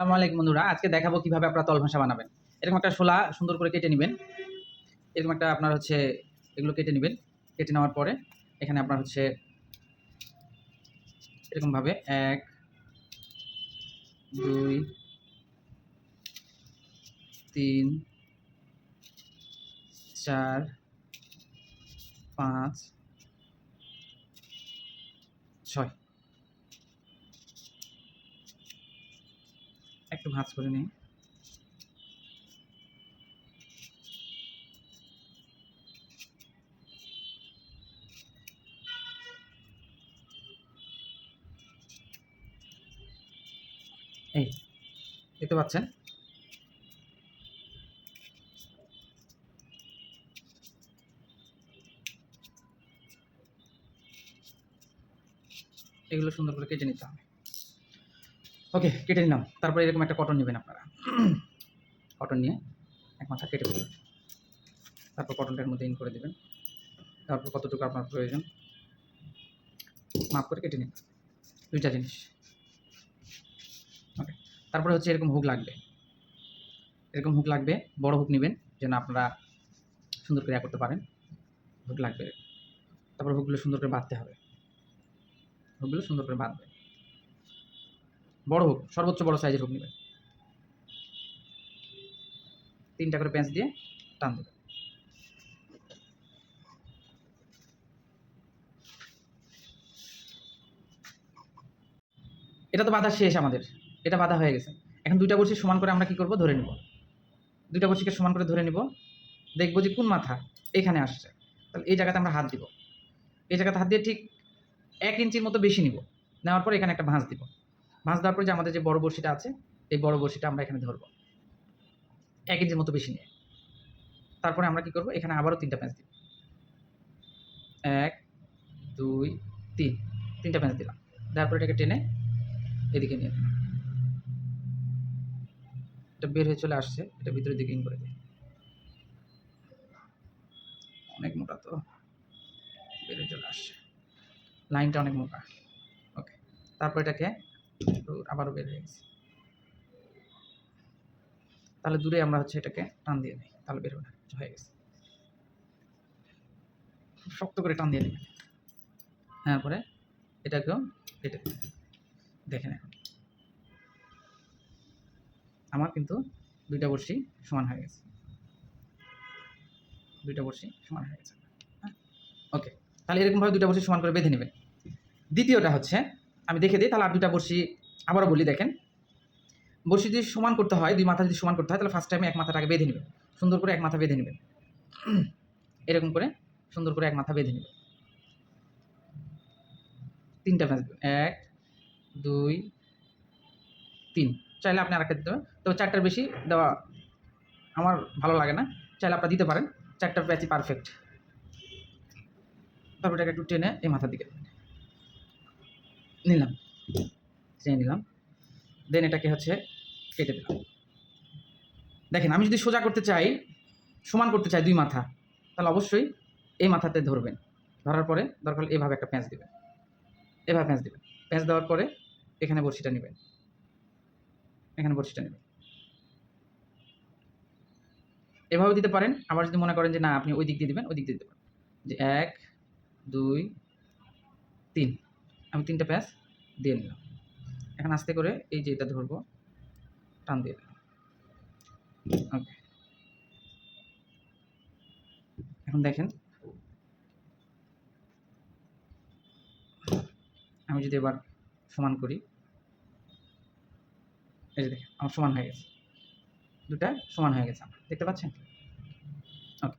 আসসালামু আলাইকুম বন্ধুরা, আজকে দেখাবো কীভাবে আপনারা তল ভাষা বানাবেন। এরকম একটা শোলা সুন্দর করে কেটে নেবেন। এরকম একটা আপনার হচ্ছে, এগুলো কেটে নেবেন। কেটে নেওয়ার পরে এখানে আপনার হচ্ছে এরকমভাবে এক, দুই, তিন, চার, পাঁচ, ছয়। একটু ভাঁজ করে নিই। দেখতে পাচ্ছেন? এগুলো সুন্দর করে কেটে নিতে হবে। ওকে কেটে নিলাম। তারপরে এরকম একটা কটন নেবেন আপনারা। কটন নিয়ে এক মাথা কেটে দেবেন তারপর কটনটার মধ্যে ইন করে দেবেন। তারপর কতটুকু আপনার প্রয়োজন, মাপ করে কেটে নিন। দুইটা জিনিস। ওকে তারপরে হচ্ছে এরকম হুক লাগবে। এরকম হুক লাগবে, বড় হুক নেবেন, যেন আপনারা সুন্দর করে করতে পারেন। হুক লাগবে। তারপর হুকগুলো সুন্দর করে বাঁধতে হবে। হুকগুলো সুন্দর করে বাঁধবে। বড় হোক, সর্বোচ্চ বড় সাইজের হোক নেবেন তিনটা করে পেঁচ দিয়ে টান দেবেন এটা তো বাধা শেষ আমাদের। এটা বাধা হয়ে গেছে। এখন দুইটা বড়শি সমান করে আমরা কি করব? ধরে নিব। দুইটা বড়শিকে সমান করে ধরে নিব। দেখব যে কোন মাথা এখানে আসছে। তাহলে এই জায়গাতে আমরা হাত দিব। এই জায়গাতে হাত দিয়ে ঠিক এক ইঞ্চির মতো বেশি নিব। নেওয়ার পর এখানে একটা ভাঁজ দিব। ভাঁজ ধরার পরে যে আমাদের যে বড় বড়শিটা আছে, এই বড় বড়শিটা আমরা এখানে ধরবো। এক ইঞ্চির মতো বেশি নিয়ে। তারপরে আমরা কি করব? এখানে আবারও তিনটা প্যাঁচ দিব। এক, দুই, তিন। তিনটা প্যাঁচ দিলাম। তারপরে এটাকে টেনে এদিকে নিয়ে এটা বের হয়ে চলে আসছে। এটা ভিতরের দিকে ইন করে দিই। অনেক মোটা তো। বের হয়ে চলে আসছে। লাইনটা অনেক মোটা। ওকে তারপর এটাকে আবারও বের হয়ে গেছে। তাহলে দূরে আমরা হচ্ছে এটাকে টান দিয়ে নিই, তাহলে বের হবে না হয়ে গেছে। শক্ত করে টান দিয়ে নেবেন। তারপরে এটাকেও কেটে দেখেন এখন। আমার কিন্তু দুইটা বড়শি সমান হয়ে গেছে। দুইটা বড়শি সমান হয়ে গেছে। হ্যাঁ ওকে। তাহলে এরকমভাবে দুইটা বড়শি সমান করে বেঁধে নেবেন। দ্বিতীয়টা হচ্ছে আমি দেখে দিই, তাহলে আর দুইটা বড়শি আবারও বলি, দেখেন। বড়শি যদি সমান করতে হয়, দুই মাথা যদি সমান করতে হয়, তাহলে ফার্স্ট টাইমে এক মাথাটাকে বেঁধে নেবেন। সুন্দর করে এক মাথা বেঁধে নেবেন। এরকম করে সুন্দর করে এক মাথা বেঁধে নেবেন। তিনটা দেবেন এক, দুই, তিন। চাইলে আপনি আরেকটা দিতে পারেন। তবে চারটার বেশি দেওয়া আমার ভালো লাগে না। চাইলে আপনারা দিতে পারেন। চারটা প্যাচই পারফেক্ট তারপর এটাকে একটু টেনে এই মাথার দিকে। নিলাম। টেনে নিলাম। দেন এটাকে হচ্ছে কেটে দিলাম। দেখেন আমি যদি সোজা করতে চাই সমান করতে চাই দুই মাথা তাহলে অবশ্যই এই মাথাতে ধরবেন। ধরার পরে দরকার হলে এভাবে একটা প্যাঁচ দেবেন। এভাবে প্যাঁচ দেবেন। প্যাঁচ দেওয়ার পরে এখানে বড়শিটা নেবেন। এখানে বড়শিটা নেবেন। এভাবে দিতে পারেন। আবার যদি মনে করেন যে না আপনি ওই দিক দিয়ে দেবেন ওই দিক দিয়ে দিতে পারেন। যে এক দুই তিন। আমি তিনটা প্যাঁচ দিয়ে নিলাম এখন আস্তে করে এই যে এটা ধরবো টান দিয়ে ওকে এখন দেখেন আমি যদি এবার সমান করি এই যে দেখেন আমার সমান হয়ে গেছে দুটা সমান হয়ে গেছে দেখতে পাচ্ছেন ওকে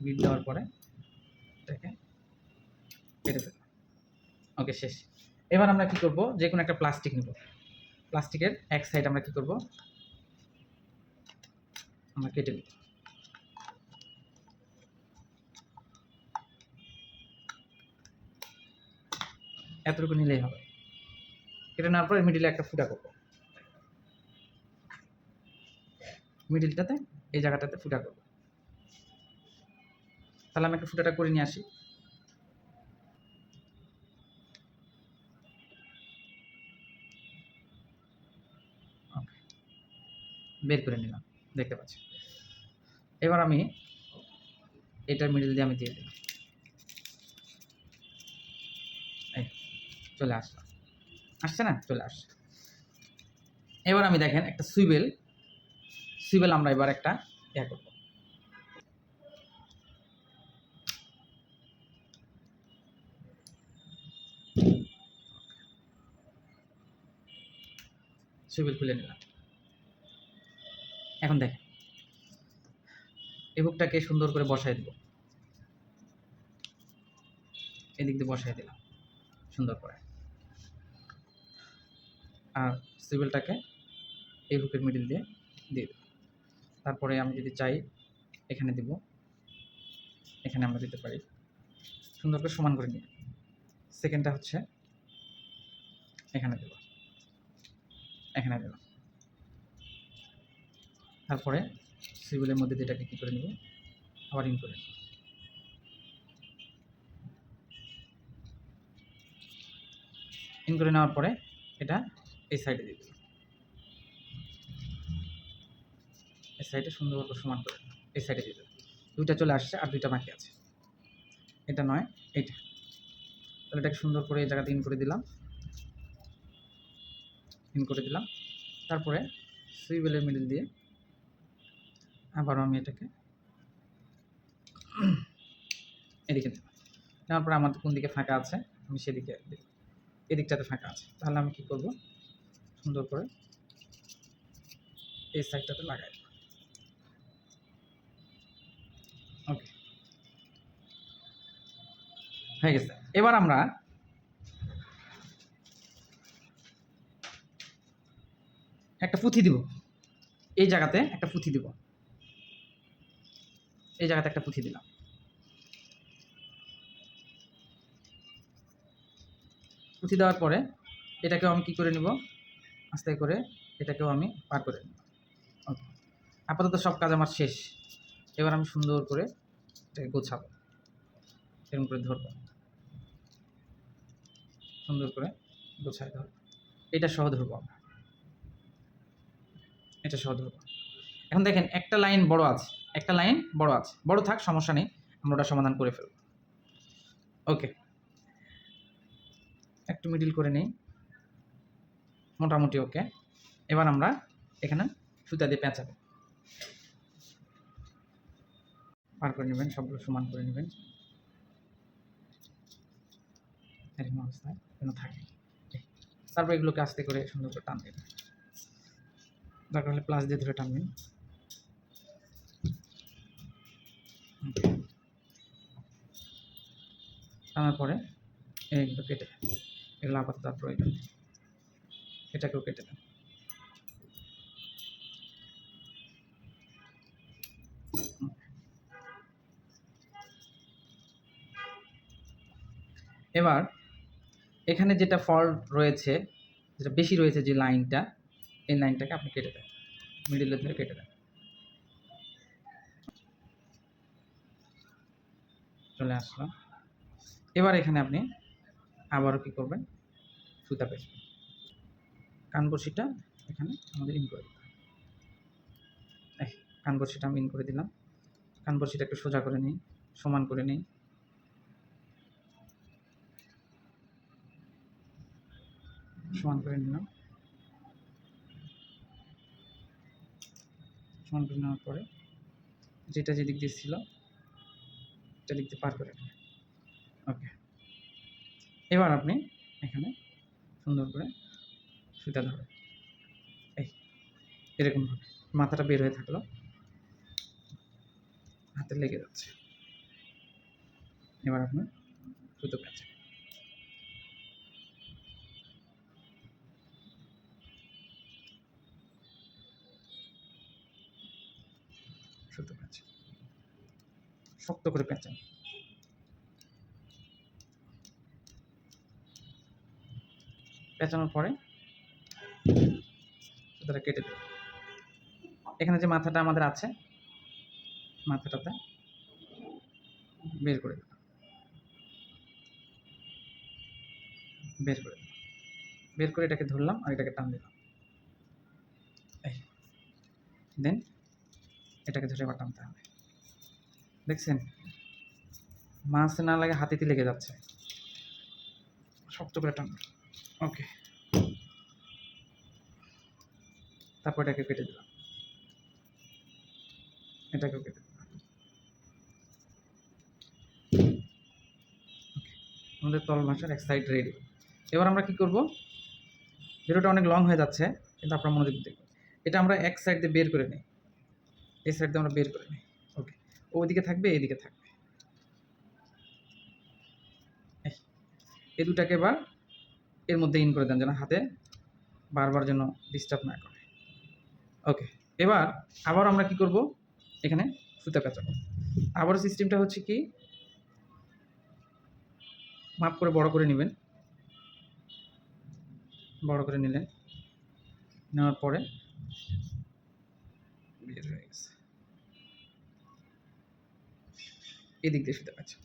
বিট দেওয়ার পরে এটাকে কেটে ফেলব ওকে শেষ। এবার আমরা কি করব? যে কোনো একটা প্লাস্টিক নেব। প্লাস্টিকের এক সাইড আমরা কি করব? আমরা কেটে নিব। এতটুকু নিলেই হবে। কেটে নেওয়ার পরে মিডিলে একটা ফুটা করব। মিডিলটাতে এই জায়গাটাতে ফুটা করব। তাহলে আমি একটা ফুটাটা করে নিয়ে আসি। বের করে নিলাম, দেখতে পাচ্ছি। এবার আমি এটার মিডিল দিয়ে আমি দিয়ে দিলাম। চলে আসলাম আসছে না? চলে আসছে। এবার আমি দেখেন একটা সুইবেল সুইবেল আমরা এবার একটা ইয়া করব। সুইবেল খুলে নিলাম। এখন দেখেন। এই হুকটাকে সুন্দর করে বসাই দেব। এদিক দিয়ে বসাই দিলাম, সুন্দর করে। আর সিভিলটাকে এই বুকের মিডিল দিয়ে দিয়ে দেব। তারপরে আমি যদি চাই, এখানে দিব। এখানে আমরা দিতে পারি। সুন্দর করে সমান করে নিই সেকেন্ডটা হচ্ছে, এখানে দেব। এখানে দেব তারপরে সিভিলের মধ্যে এটাকে কী করে নেব? আবার ইন করে ইন করে নেওয়ার পরে এটা এই সাইডে দিয়ে এই সাইডে সুন্দর করে সমান করে এই সাইডে দিয়ে দুইটা চলে আসছে আর দুইটা বাকি আছে। এটা নয়, এইটা। তাহলে এটাকে সুন্দর করে এই জায়গাতে ইন করে দিলাম। ইন করে দিলাম। তারপরে সুইবেলের মিডল দিয়ে আবারও আমি এটাকে এদিকে দেব। নেওয়ার আমার কোন দিকে ফাঁকা আছে, আমি সেদিকে এদিকটাতে ফাঁকা আছে। তাহলে আমি কি করব? সুন্দর করে এই সাইডটাতে লাগাই ওকে হয়ে গেছে। এবার আমরা একটা পুঁথি দিব। এই জায়গাতে একটা পুঁথি দিব। এই জায়গাতে একটা পুঁথি দিলাম। পুঁথি দেওয়ার পরে এটাকেও আমি কি করে নিব? আস্তে করে এটাকেও আমি পার করে নিব। ওকে। আপাতত সব কাজ আমার শেষ। এবার আমি সুন্দর করে এটাকে গোছাবো। এরকম করে ধরবো। সুন্দর করে গোছায় ধরবো। এটা সহ ধরবো আমরা। এটা সহ ধরবো এখন দেখেন, একটা লাইন বড় আছে, একটা লাইন বড় আছে। বড় থাক, সমস্যা নেই, আমরা ওটা সমাধান করে ফেলব। ওকে। একটু মিডিল করে নেই। মোটামুটি ওকে। এবার আমরা এখানে সুতা দিয়ে পেঁচাবো। পার করে নেবেন, সবগুলো সমান করে নেবেন। এরকম অবস্থায় যেন থাকে। তারপর এগুলোকে আস্তে করে সুন্দর করে টান দেবেন দরকার হলে প্লাস দিয়ে ধরে টানবেন টানার পরে এইগুলো কেটে এগুলো আপাতত আর প্রয়োজন এটাকেও কেটে দেন। এবার এখানে যেটা ফল্ট রয়েছে, যেটা বেশি রয়েছে যে লাইনটা এই লাইনটাকে আপনি কেটে দেন মিডিলে ধরে কেটে দেন। চলে আসলাম। এবার এখানে আপনি আবারও কী করবেন? সুতা পেঁচবেন কানবসিটা এখানে আমাদের ইন করে কানবসিটা আমি ইন করে দিলাম। কানবসিটা একটু সোজা করে নিই, সমান করে নিই। সমান করে নিলাম। সমান নেওয়ার পরে যেটা যেদিক দিয়ে ছিল, এটা দিয়ে পার করে ওকে এবার আপনি এখানে সুন্দর করে সুতা ধরে এই এরকমভাবে মাথাটা বের হয়ে থাকল। হাতে লেগে যাচ্ছে। এবার আপনি সুতো পেঁচে সুতো পেঁচে শক্ত করে পেঁচান। পেঁচানোর পরে সুতোটা কেটে দেবে এখানে যে মাথাটা আমাদের আছে, মাথাটাতে বের করে দিলাম বের করে বের করে এটাকে ধরলাম আর এটাকে টান দিলাম। দেন এটাকে ধরে টানতে হবে দেখছেন? মাছ না লাগে হাতিতে লেগে যাচ্ছে। শক্ত করে টান। ওকে। তারপর এটাকে কেটে দিলাম। এটাকেও কেটে আমাদের তল ভাষার এক সাইড রেডি এবার আমরা কি করব? ভিডিওটা অনেক লং হয়ে যাচ্ছে, কিন্তু আপনারা মনোযোগ দেখুন এটা আমরা এক সাইড দিয়ে বের করে নিই। এই সাইড দিয়ে আমরা বের করে নিই। ওকে ওইদিকে থাকবে এইদিকে থাকবে। এই, দুটাকে এবার এর মধ্যে ইন করে দেন যেন হাতে বারবার যেন ডিস্টার্ব না করে। ওকে এবার আবার আমরা কি করব? এখানে সুতা পেঁচাবো। আবার সিস্টেমটা হচ্ছে কি? মাপ করে বড় করে নেবেন। বড় করে নিলেন। নেওয়ার পরে বের হয়ে গেছে। এদিক দিয়ে সুতা পেঁচা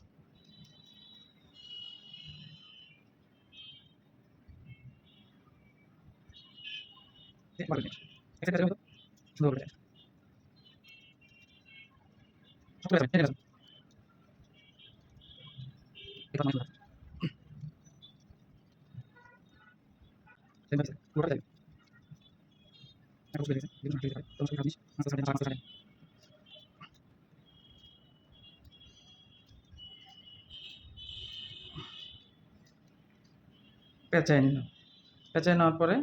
সুন্দর করে সব করে টেনে গেছে এটা মানে টেনে গেছে পুরোটা যাবে এটা বুঝে গেছে বিভিন্ন হাতে যাবে তো সেটা জিনিস আস্তে আস্তে আস্তে আস্তে পেঁচায় নিলাম। পেঁচায় নেওয়ার পরে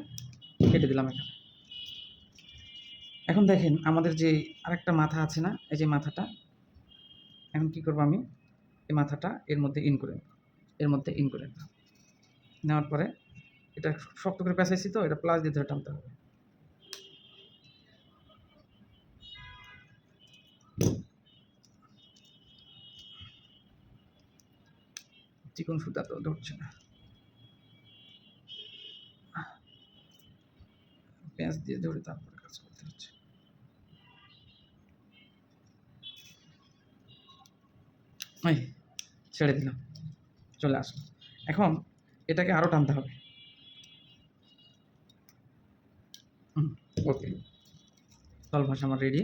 কেটে দিলাম এখানে। এখন দেখেন আমাদের যে আরেকটা মাথা আছে না, এই যে মাথাটা, এখন কি করব আমি? এই মাথাটা এর মধ্যে ইন করে এর মধ্যে ইন করে নেওয়ার পরে এটা শক্ত করে পেঁচাইছি তো, এটা প্লাস দিয়ে ধরে টানতে হবে। চিকন সুতা তো ধরছে না। পেঁয়াজ দিয়ে ধরে তারপরে কাজ করতে হচ্ছে। ছেড়ে দিলাম। চলে আসলো এখন এটাকে আরও টানতে হবে। ওকে। তল ভাষা আমার ready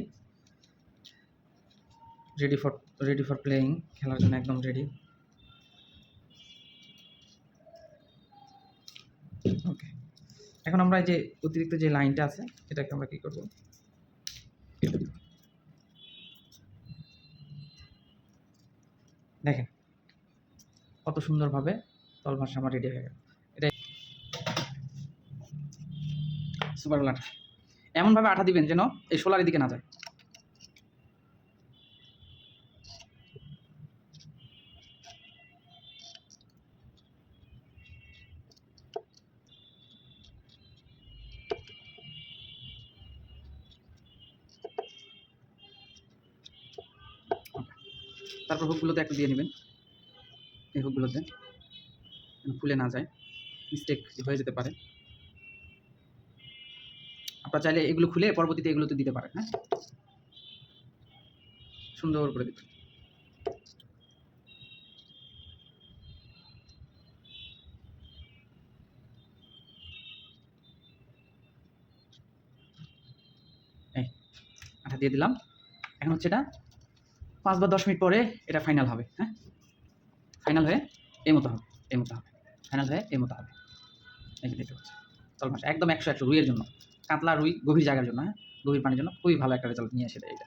ready for ready for playing খেলার জন্য একদম রেডি এখন আমরা যে অতিরিক্ত যে লাইনটা আছে, এটাকে আমরা কি করব? দেখেন, কত সুন্দরভাবে তল ভাষা আমার রেডি হয়ে গেল। এটাই সুপার আঠা এমনভাবে আঠা দিবেন যেন এই সোলার দিকে না যায়। তারপর হুকগুলোতে একটু দিয়ে নেবেন। এই হুকগুলোতে খুলে না যায়। মিস্টেক হয়ে যেতে পারে। আপনারা চাইলে এগুলো খুলে পরবর্তীতে এগুলোতে দিতে পারেন হ্যাঁ? সুন্দর করে আঠা দিয়ে দিলাম। এখন হচ্ছে এটা পাঁচ বা দশ মিনিট পরে এটা ফাইনাল হবে হ্যাঁ? ফাইনাল হয়ে এই মতো হবে এই মতো হবে। ফাইনাল হয়ে এই মতো হবে। তল মাছ একদম একশো একশো রুইয়ের জন্য। কাতলা রুই গভীর জায়গার জন্য হ্যাঁ? গভীর পানির জন্য খুবই ভালো একটা রেজাল্ট নিয়ে এসে দেয় এটা।